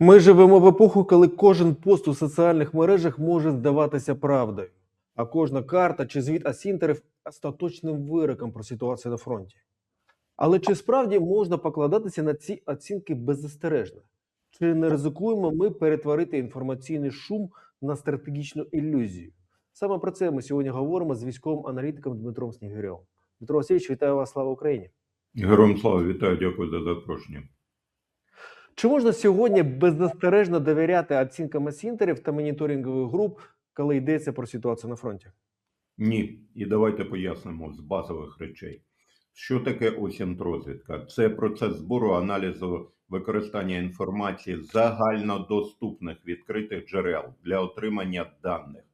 Ми живемо в епоху, коли кожен пост у соціальних мережах може здаватися правдою, а кожна карта чи звіт асінтерів остаточним вироком про ситуацію на фронті. Але чи справді можна покладатися на ці оцінки беззастережно? Чи не ризикуємо ми перетворити інформаційний шум на стратегічну ілюзію? Саме про це ми сьогодні говоримо з військовим аналітиком Дмитром Снігирьовим. Дмитро Васильович, вітаю вас, слава Україні! Героям слава вітаю, дякую за запрошення. Чи можна сьогодні беззастережно довіряти оцінкам асінтерів та моніторингових груп, коли йдеться про ситуацію на фронті? Ні, і давайте пояснимо з базових речей. Що таке осінтрозвідка? Це процес збору, аналізу, використання інформації загальнодоступних відкритих джерел для отримання даних,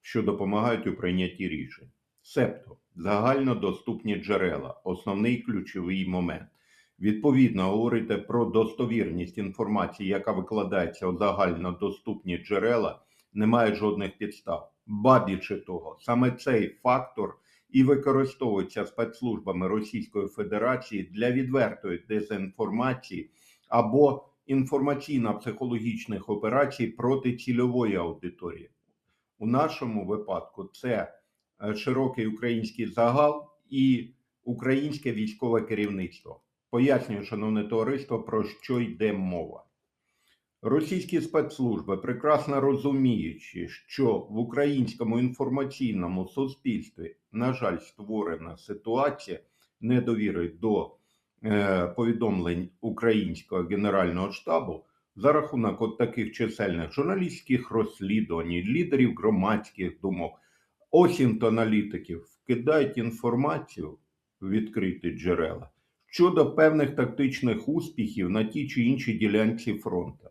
що допомагають у прийнятті рішень. Себто загальнодоступні джерела основний ключовий момент. Відповідно, говорити про достовірність інформації, яка викладається у загальнодоступні джерела, немає жодних підстав. Ба того, саме цей фактор і використовується спецслужбами Російської Федерації для відвертої дезінформації або інформаційно-психологічних операцій проти цільової аудиторії. У нашому випадку це е, широкий український загал і українське військове керівництво. Пояснюю, шановне товариство, про що йде мова. Російські спецслужби, прекрасно розуміючи, що в українському інформаційному суспільстві, на жаль, створена ситуація недовіри до е, повідомлень українського генерального штабу за рахунок от таких чисельних журналістських розслідувань, лідерів громадських думок, осінт-аналітиків вкидають інформацію в відкриті джерела щодо певних тактичних успіхів на тій чи іншій ділянці фронту.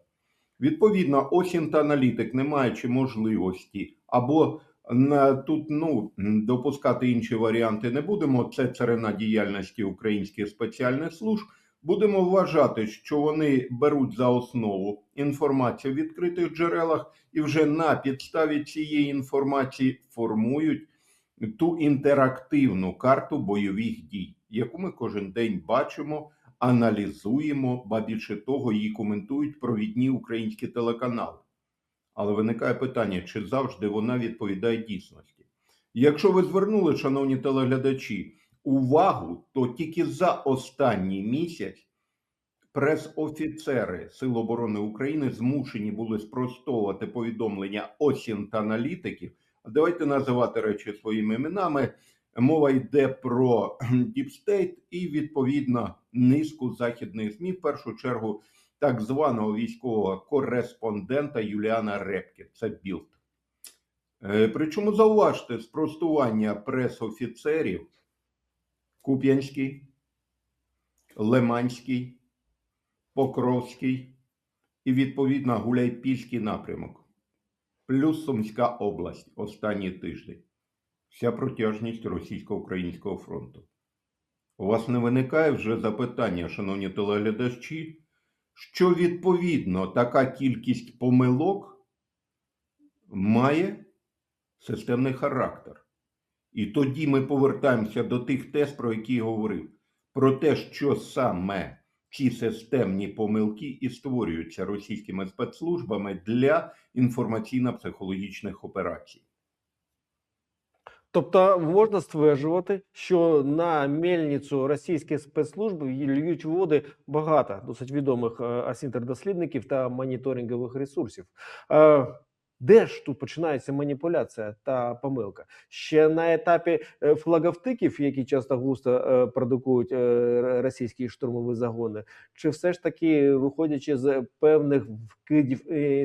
Відповідно, осінт аналітик, не маючи можливості або на тут ну допускати інші варіанти не будемо. Це царина діяльності українських спеціальних служб. Будемо вважати, що вони беруть за основу інформацію в відкритих джерелах і вже на підставі цієї інформації формують ту інтерактивну карту бойових дій, яку ми кожен день бачимо, аналізуємо, ба більше того, її коментують провідні українські телеканали. Але виникає питання, чи завжди вона відповідає дійсності. Якщо ви звернули, шановні телеглядачі, увагу, то тільки за останній місяць прес-офіцери Сил оборони України змушені були спростовувати повідомлення осінт-аналітиків. Давайте називати речі своїми іменами. Мова йде про State і відповідно низку західних ЗМІ, в першу чергу так званого військового кореспондента Юліана Репки. Це білд. Е, Причому зауважте спростування прес-офіцерів Куп'янський, Лиманський, Покровський і відповідно Гуляйпільський напрямок, плюс Сумська область останній тиждень. Вся протяжність російсько-українського фронту. У вас не виникає вже запитання, шановні телеглядачі, що відповідно така кількість помилок має системний характер. І тоді ми повертаємося до тих тез, про які я говорив, про те, що саме ці системні помилки і створюються російськими спецслужбами для інформаційно-психологічних операцій. Тобто можна стверджувати, що на мельницю російських спецслужб льють води багато досить відомих асінтердослідників асінтер-дослідників та моніторингових ресурсів. Е, Де ж тут починається маніпуляція та помилка? Ще на етапі е, флаговтиків, які часто густо е, продукують е, російські штурмові загони, чи все ж таки виходячи з певних вкидів е,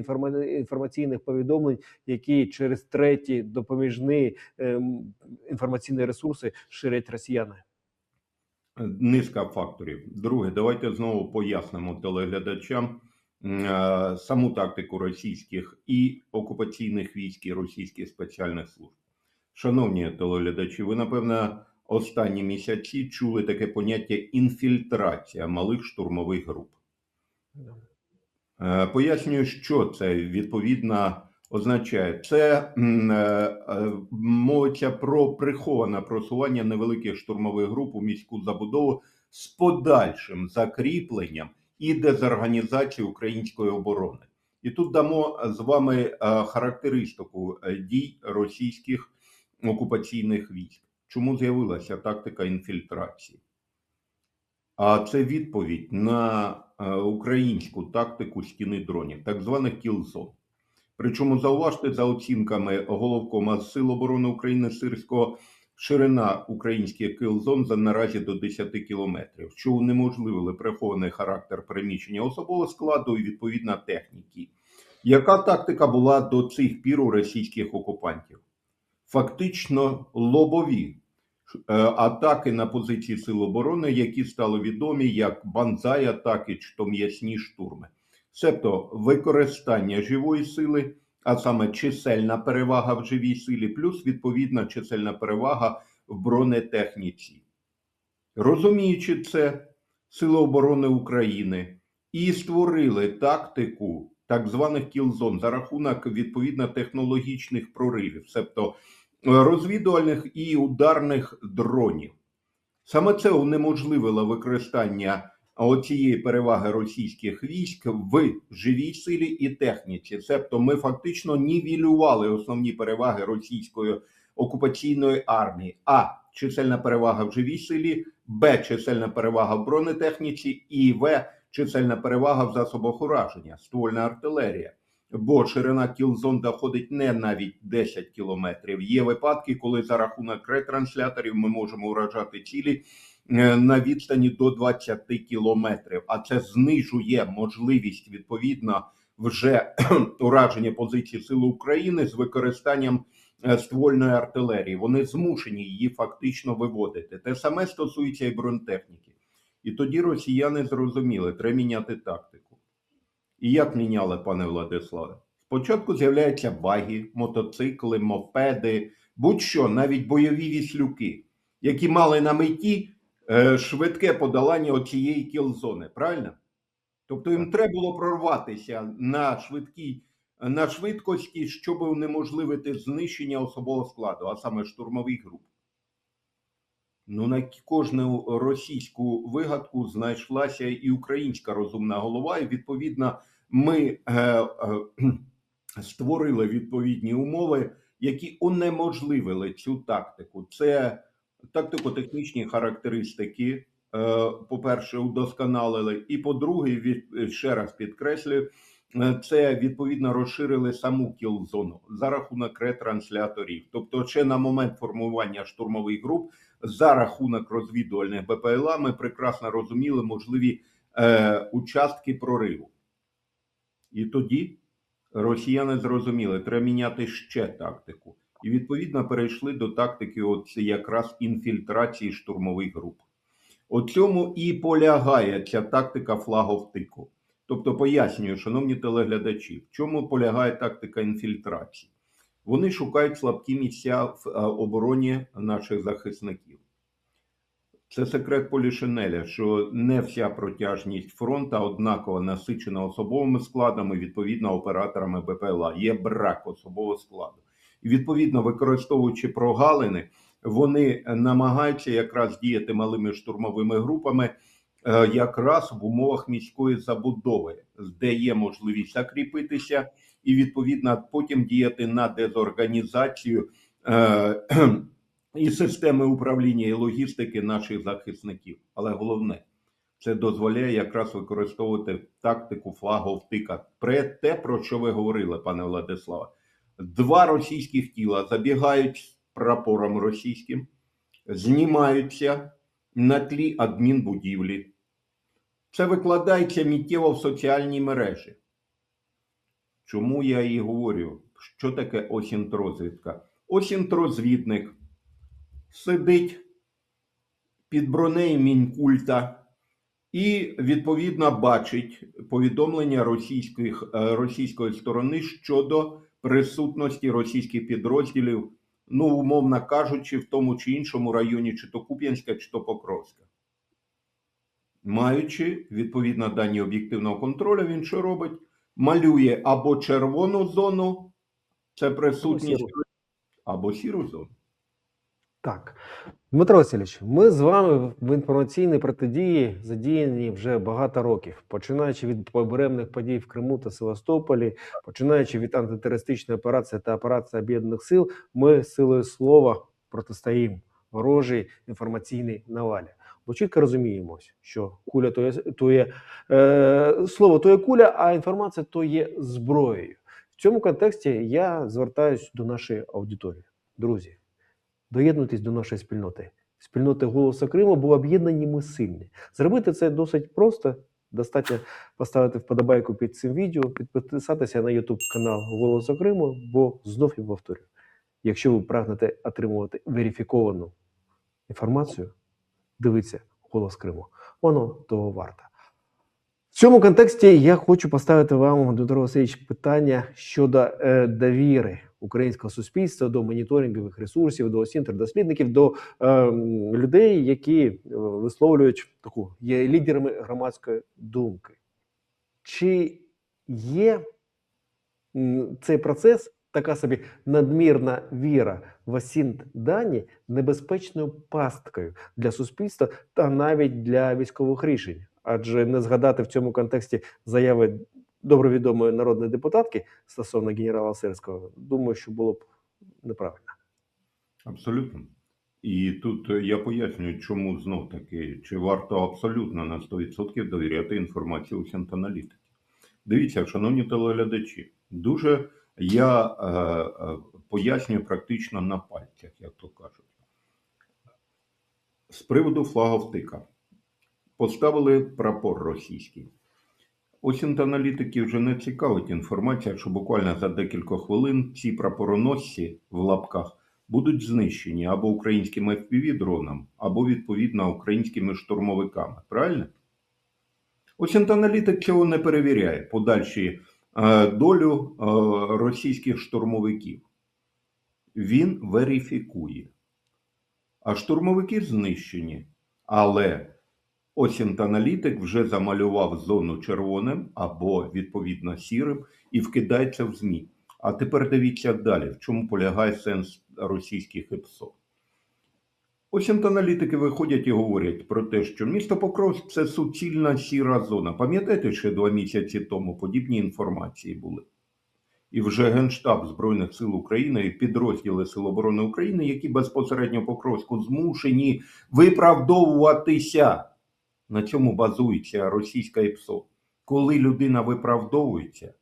інформаційних повідомлень, які через треті допоміжні ем, інформаційні ресурси ширять росіяни? Низка факторів. Друге, давайте знову пояснимо телеглядачам е, саму тактику російських і окупаційних військ і російських спеціальних служб. Шановні телеглядачі, ви напевно останні місяці чули таке поняття інфільтрація малих штурмових груп. Е, Пояснюю, що це відповідно означає. Це е, е, мовиться про приховане просування невеликих штурмових груп у міську забудову з подальшим закріпленням і дезорганізації української оборони. І тут дамо з вами е, характеристику е, дій російських окупаційних військ. Чому з'явилася тактика інфільтрації? А це відповідь на е, українську тактику стіни дронів, так званих кілзон. Причому зауважте за оцінками головкома Сил оборони України Сирського, ширина українських кілзон за наразі до 10 кілометрів, що унеможливили прихований характер приміщення особового складу і відповідна техніки. Яка тактика була до цих пір у російських окупантів? Фактично лобові е, атаки на позиції Сил оборони, які стали відомі як банзай атаки чи то м'ясні штурми. Себто використання живої сили, а саме чисельна перевага в живій силі, плюс відповідна чисельна перевага в бронетехніці. Розуміючи це, Сили оборони України і створили тактику так званих кілзон за рахунок відповідно технологічних проривів, себто е, розвідувальних і ударних дронів. Саме це унеможливило використання оцієї переваги російських військ в живій силі і техніці. Себто ми фактично нівелювали основні переваги російської окупаційної армії. А чисельна перевага в живій силі, Б. Чисельна перевага в бронетехніці, і В. Чисельна перевага в засобах ураження, ствольна артилерія. Бо ширина кілзон доходить не навіть 10 кілометрів. Є випадки, коли за рахунок ретрансляторів ми можемо уражати цілі на відстані до 20 кілометрів. А це знижує можливість відповідно вже ураження позицій Сили України з використанням е, ствольної артилерії. Вони змушені її фактично виводити. Те саме стосується і бронетехніки. І тоді росіяни зрозуміли, треба міняти тактику. І як міняли, пане Владиславе? Спочатку з'являються баги, мотоцикли, мопеди, будь-що, навіть бойові віслюки, які мали на меті е, швидке подолання оцієї кілзони, правильно? Тобто їм треба було прорватися на швидкій на швидкості, щоб унеможливити знищення особового складу, а саме штурмових груп. Ну, на кожну російську вигадку знайшлася і українська розумна голова, і відповідно ми е, е, створили відповідні умови, які унеможливили цю тактику. Це тактико-технічні характеристики. е, По-перше, удосконалили, і по-друге, ще раз підкреслюю, е, це відповідно розширили саму кілзону за рахунок ретрансляторів. Тобто, ще на момент формування штурмових груп за рахунок розвідувальних БПЛА ми прекрасно розуміли можливі е, участки прориву. І тоді росіяни зрозуміли, треба міняти ще тактику. І відповідно перейшли до тактики от якраз інфільтрації штурмових груп. У цьому і полягає ця тактика флаговтику. Тобто, пояснюю, шановні телеглядачі, в чому полягає тактика інфільтрації. Вони шукають слабкі місця в е, обороні наших захисників. Це секрет Полішинеля, що не вся протяжність фронту однаково насичена особовими складами, відповідно операторами БПЛА. Є брак особового складу. Відповідно, використовуючи прогалини, вони намагаються якраз діяти малими штурмовими групами, е, якраз в умовах міської забудови, де є можливість закріпитися, і відповідно потім діяти на дезорганізацію е, і системи управління і логістики наших захисників. Але головне, це дозволяє якраз використовувати тактику флаговтика. Про те, про що ви говорили, пане Владиславе. Два російських тіла забігають з прапором російським, знімаються на тлі адмінбудівлі. Це викладається миттєво в соціальній мережі. Чому я і говорю, що таке осінтрозвідка? Осінтрозвідник сидить під бронею мінкульта і відповідно бачить повідомлення російських, е, російської сторони щодо присутності російських підрозділів, ну, умовно кажучи, в тому чи іншому районі, чи то Куп'янська, чи то Покровська. Маючи відповідно дані об'єктивного контролю, він що робить? Малює або червону зону, це присутність, сіру. або сіру зону. Так, Дмитро Васильович, ми з вами в інформаційній протидії задіяні вже багато років, починаючи від побережних подій в Криму та Севастополі, починаючи від антитерористичної операції та операції Об'єднаних сил, ми силою слова протистоїмо ворожій інформаційній навалі. Бо чітко розуміємо, що куля то є, то є е, слово то є куля, а інформація то є зброєю. В цьому контексті я звертаюся до нашої аудиторії. Друзі, доєднуйтесь до нашої спільноти. Спільноти голосу Криму, бо об'єднані ми сильні. Зробити це досить просто. Достатньо поставити вподобайку під цим відео, підписатися на YouTube канал Голосу Криму, бо знов і повторюю, якщо ви прагнете отримувати верифіковану інформацію, дивіться голос Криму. Воно того варто. Цьому контексті я хочу поставити вам, Дмитро Васильович, питання щодо е, довіри українського суспільства до моніторингових ресурсів, до осінтер-дослідників, до е, людей, які е, висловлюють таку є лідерами громадської думки. Чи є цей процес, така собі надмірна віра в осінт дані небезпечною пасткою для суспільства та навіть для військових рішень? Адже не згадати в цьому контексті заяви добре відомої народної депутатки стосовно генерала Сирського, думаю, що було б неправильно. Абсолютно. І тут я пояснюю, чому знов таки, чи варто абсолютно на 100% довіряти інформації Усінт-аналітики. Дивіться, шановні телеглядачі, дуже я е, е, пояснюю практично на пальцях, як то кажуть. З приводу флаговтика. Поставили прапор російський. Осінт-аналітики вже не цікавить інформація, що буквально за декілька хвилин ці прапороносці в лапках будуть знищені або українськими FPV-дроном, або відповідно українськими штурмовиками. Правильно? Осінт-аналітик цього не перевіряє подальші е, долю е, російських штурмовиків. Він верифікує. А штурмовики знищені. Але Осінт-аналітик вже замалював зону червоним або відповідно сірим і вкидається в ЗМІ. А тепер дивіться далі, в чому полягає сенс російських ЕПСО. Осінт-аналітики виходять і говорять про те, що місто Покровськ – це суцільна сіра зона. Пам'ятаєте, ще два місяці тому подібні інформації були? І вже Генштаб Збройних сил України і підрозділи Сил оборони України, які безпосередньо Покровську змушені виправдовуватися. На цьому базується російська ІПСО. Коли людина виправдовується,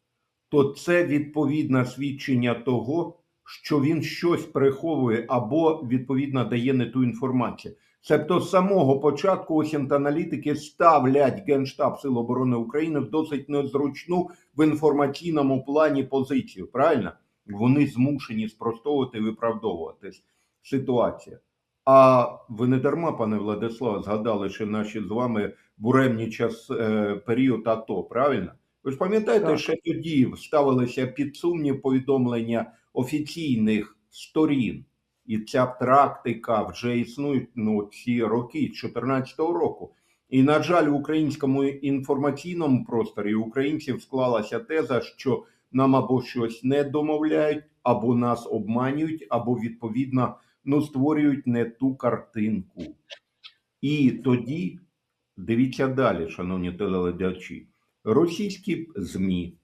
то це відповідне свідчення того, що він щось приховує або відповідно дає не ту інформацію. Себто з самого початку осінт-аналітики ставлять Генштаб Сил оборони України в досить незручну в інформаційному плані позицію. Правильно? Вони змушені спростовувати і виправдовуватись. Ситуація. А ви не дарма, пане Владислав, згадали, що наші з вами буремні час е, період АТО, правильно? Ви ж пам'ятаєте, Так. що тоді ставилися під сумнів повідомлення офіційних сторін, і ця практика вже існує ну, ці роки, з 2014 року. І, на жаль, в українському інформаційному просторі українців склалася теза, що нам або щось не домовляють, або нас обманюють, або відповідно ну, створюють не ту картинку. І тоді, дивіться далі, шановні телеглядачі, російські ЗМІ,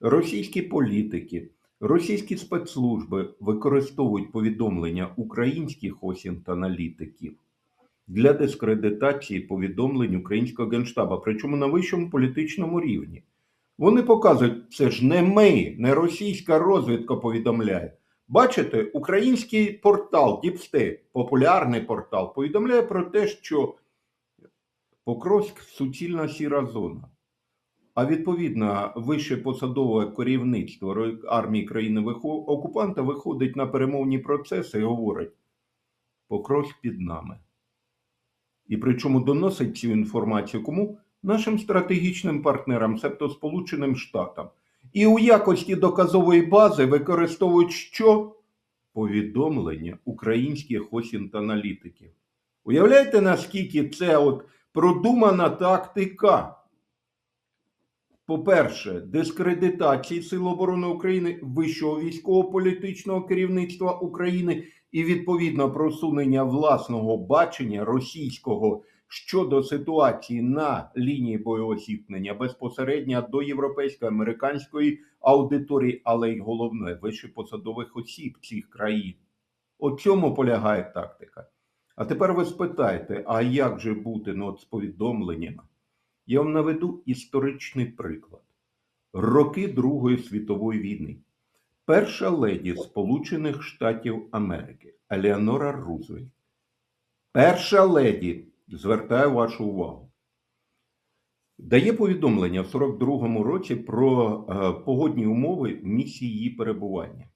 російські політики, російські спецслужби використовують повідомлення українських осінт-аналітиків для дискредитації повідомлень українського генштаба, причому на вищому політичному рівні. Вони показують, це ж не ми, не російська розвідка повідомляє. Бачите, український портал Діпстейт, популярний портал, повідомляє про те, що Покровськ суцільна сіра зона. А відповідно, вище посадове керівництво армії країни окупанта виходить на перемовні процеси і говорить: Покровськ під нами. І причому доносить цю інформацію кому? Нашим стратегічним партнерам, себто Сполученим Штатам. І у якості доказової бази використовують що? Повідомлення українських осінт-аналітиків. Уявляєте, наскільки це от продумана тактика? по-перше, дискредитації Сил оборони України, вищого військово-політичного керівництва України і відповідно просунення власного бачення російського щодо ситуації на лінії бойового зіткнення безпосередньо до європейської американської аудиторії, але й головне вищепосадових осіб цих країн. У цьому полягає тактика. А тепер ви спитаєте, а як же бути ну, от з повідомленнями? Я вам наведу історичний приклад. Роки Другої світової війни. Перша леді Сполучених Штатів Америки Елеонора Рузвельт. Перша леді, звертаю вашу увагу, дає повідомлення в 42-му році про е, погодні умови в місці її перебування.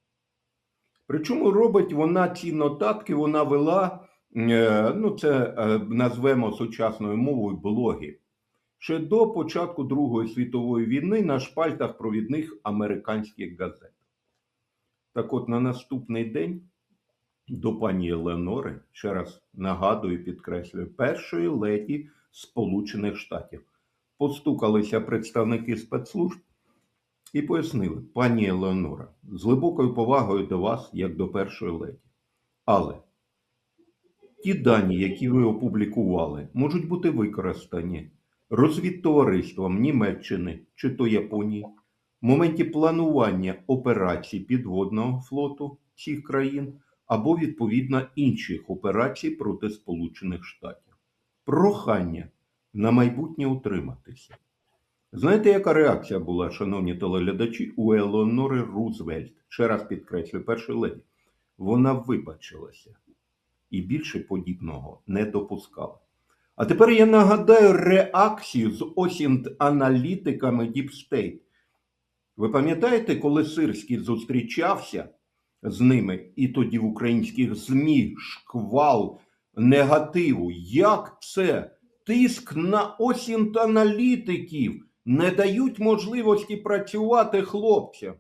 Причому робить вона ці нотатки, вона вела, е, ну це е, назвемо сучасною мовою блоги. Ще до початку Другої світової війни на шпальтах провідних американських газет. Так от на наступний день до пані Еленори, ще раз нагадую, підкреслюю, першої леді Сполучених Штатів постукалися представники спецслужб і пояснили, пані Елеонора, з глибокою повагою до вас, як до першої леді. Але ті дані, які ви опублікували, можуть бути використані розвідтовариством Німеччини чи то Японії в моменті планування операцій підводного флоту цих країн або відповідно інших операцій проти Сполучених Штатів. Прохання на майбутнє утриматися. Знаєте, яка реакція була, шановні телеглядачі, у Елеонори Рузвельт? Ще раз підкреслю, першої леді. Вона вибачилася і більше подібного не допускала. А тепер я нагадаю реакцію з осінт аналітиками Deep State. Ви пам'ятаєте, коли Сирський зустрічався з ними, і тоді в українських ЗМІ шквал негативу? Як це? Тиск на осінт аналітиків не дають можливості працювати хлопцям.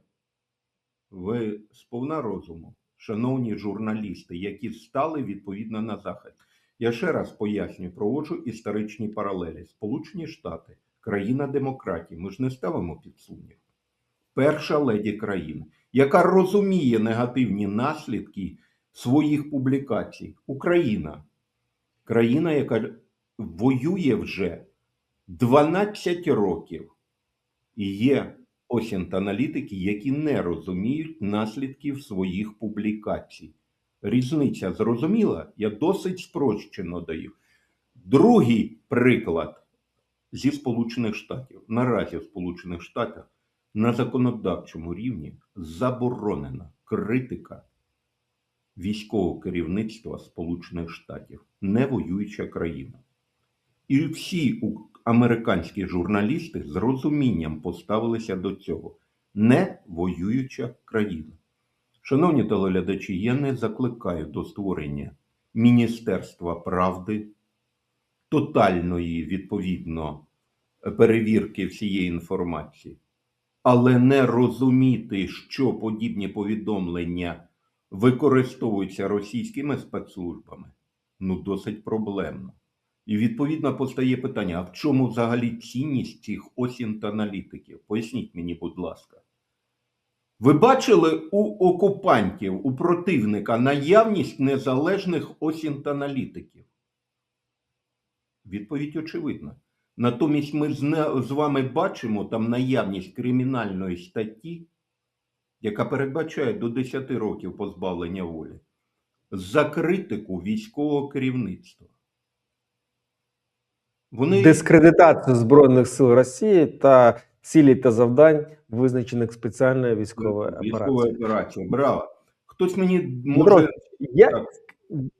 Ви сповна розуму, шановні журналісти, які стали відповідно на захист. Я ще раз пояснюю, проводжу історичні паралелі. Сполучені Штати, країна демократії. Ми ж не ставимо під сумнів. Перша леді країни, яка розуміє негативні наслідки своїх публікацій. Україна. Країна, яка воює вже 12 років. І є осінт аналітики, які не розуміють наслідків своїх публікацій. Різниця зрозуміла? Я досить спрощено даю. Другий приклад зі Сполучених Штатів. Наразі в Сполучених Штатах на законодавчому рівні заборонена критика військового керівництва Сполучених Штатів, не воююча країна. І всі американські журналісти з розумінням поставилися до цього. Не воююча країна. Шановні телеглядачі, я не закликаю до створення Міністерства правди, тотальної, відповідно, перевірки всієї інформації, але не розуміти, що подібні повідомлення використовуються російськими спецслужбами, ну досить проблемно. І відповідно постає питання: а в чому взагалі цінність цих осінт-аналітиків? Поясніть мені, будь ласка. Ви бачили у окупантів, у противника наявність незалежних осінт-аналітиків? Відповідь очевидна. Натомість ми з, вами бачимо там наявність кримінальної статті, яка передбачає до 10 років позбавлення волі, за критику військового керівництва. Вони Дискредитацію Збройних сил Росії та цілі та завдань, визначених спеціальною військовою військова операцією. Браво. Хтось мені може як,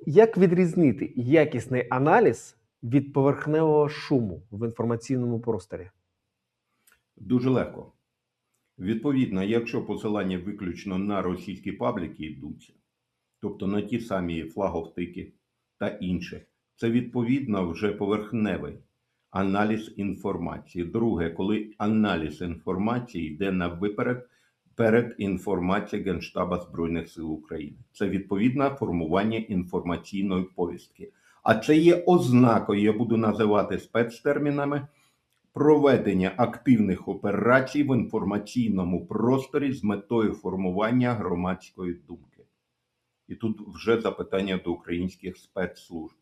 як відрізнити якісний аналіз від поверхневого шуму в інформаційному просторі? Дуже легко. Відповідно, якщо посилання виключно на російські пабліки йдуться, тобто на ті самі флаговтики та інше, це відповідно вже поверхневий аналіз інформації. Друге, коли аналіз інформації йде на виперед перед інформацією Генштаба Збройних сил України. Це відповідне формування інформаційної повістки. А це є ознакою, я буду називати спецтермінами проведення активних операцій в інформаційному просторі з метою формування громадської думки. І тут вже запитання до українських спецслужб.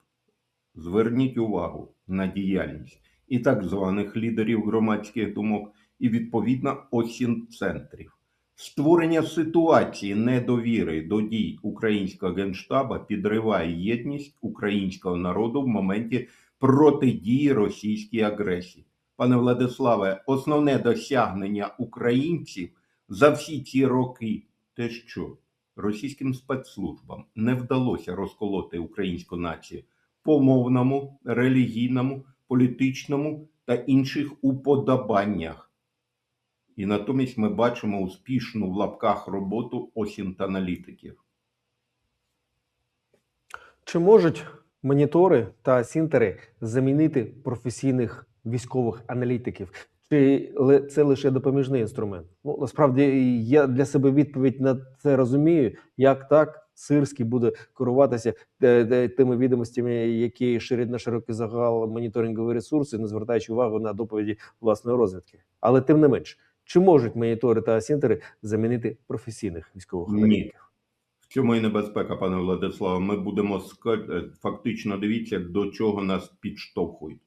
Зверніть увагу на діяльність і так званих лідерів громадських думок, і відповідно осін центрів. Створення ситуації недовіри до дій українського генштаба підриває єдність українського народу в моменті протидії російській агресії. Пане Владиславе, основне досягнення українців за всі ці роки те, що російським спецслужбам не вдалося розколоти українську націю по мовному, релігійному, політичному та інших уподобаннях. І натомість ми бачимо успішну в лапках роботу осінт-аналітиків. Чи можуть монітори та сінтери замінити професійних військових аналітиків? Чи це лише допоміжний інструмент? Ну насправді я для себе відповідь на це розумію, як так Сирський буде керуватися е, е, тими відомостями, які ширять на широкий загал моніторингові ресурси, не звертаючи увагу на доповіді власної розвідки. Але тим не менш, чи можуть монітори та сінтери замінити професійних військових аналітиків? В цьому і небезпека, пане Владиславе. Ми будемо е, фактично дивіться, до чого нас підштовхують.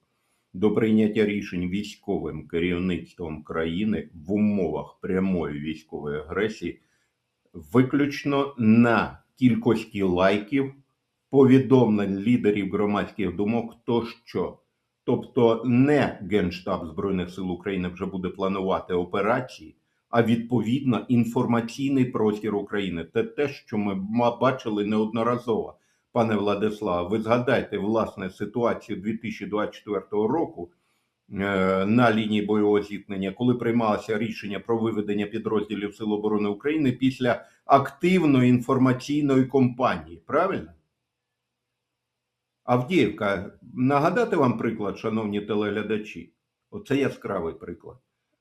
До прийняття рішень військовим керівництвом країни в умовах прямої військової агресії, виключно на кількості лайків, повідомлень лідерів громадських думок тощо. Тобто не Генштаб Збройних сил України вже буде планувати операції, а відповідно інформаційний простір України. Це те, що ми бачили неодноразово. Пане Владиславе, ви згадайте власне ситуацію 2024 року е, на лінії бойового зіткнення, коли приймалося рішення про виведення підрозділів Сил оборони України після активної інформаційної кампанії. Правильно? Авдіївка, нагадати вам приклад, шановні телеглядачі, оце яскравий приклад.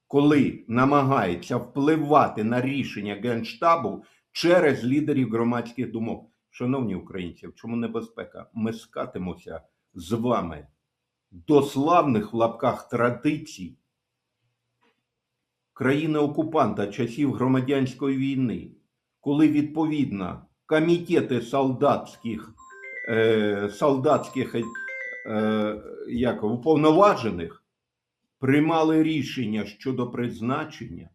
Коли намагається впливати на рішення Генштабу через лідерів громадських думок. Шановні українці, в чому небезпека? Ми скатимося з вами до славних в лапках традицій країни-окупанта часів громадянської війни, коли відповідно комітети солдатських, е, солдатських е, як, уповноважених приймали рішення щодо призначення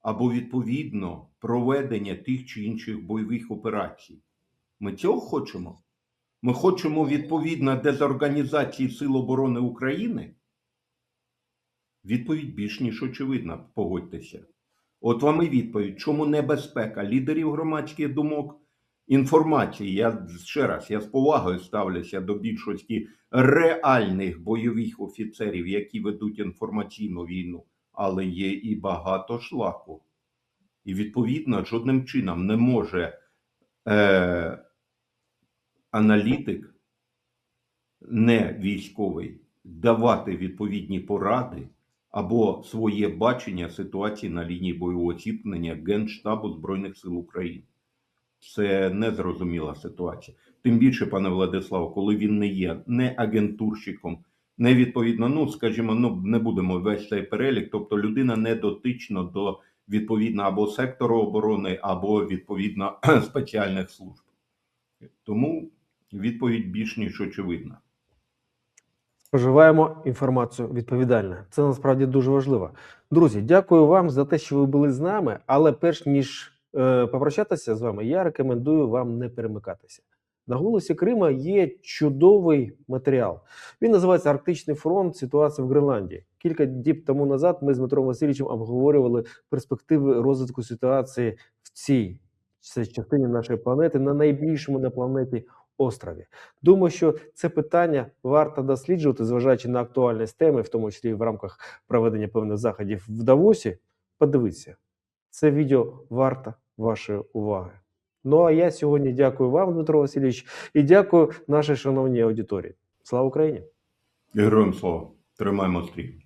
або відповідно проведення тих чи інших бойових операцій. Ми цього хочемо? Ми хочемо відповідно дезорганізації Сил оборони України? Відповідь більш ніж очевидна, погодьтеся. От вам і відповідь, чому небезпека лідерів громадських думок, інформації. Я ще раз я з повагою ставлюся до більшості реальних бойових офіцерів, які ведуть інформаційну війну, але є і багато шлаку. І відповідно жодним чином не може е, аналітик, не військовий, давати відповідні поради або своє бачення ситуації на лінії бойового зіткнення Генштабу Збройних сил України. Це незрозуміла ситуація. Тим більше, пане Владиславе, коли він не є не агентурщиком, не відповідно, ну скажімо, ну не будемо весь цей перелік, тобто людина не дотична до відповідно або сектору оборони, або відповідно спеціальних служб. Тому відповідь більш ніж очевидна. Споживаємо інформацію відповідально. Це насправді дуже важливо. Друзі, дякую вам за те, що ви були з нами. Але перш ніж попрощатися з вами, я рекомендую вам не перемикатися. На голосі Крима є чудовий матеріал. Він називається Арктичний фронт. Ситуація в Гренландії. Кілька діб тому назад ми з Дмитром Васильовичем обговорювали перспективи розвитку ситуації в цій частині нашої планети на найбільшому на планеті острові. Думаю, що це питання варто досліджувати, зважаючи на актуальність теми, в тому числі в рамках проведення певних заходів в Давосі. Подивіться, це відео варто вашої уваги. Ну а я сьогодні дякую вам, Дмитро Васильович, і дякую нашій шановній аудиторії. Слава Україні! Героям слава, тримаємо стрій.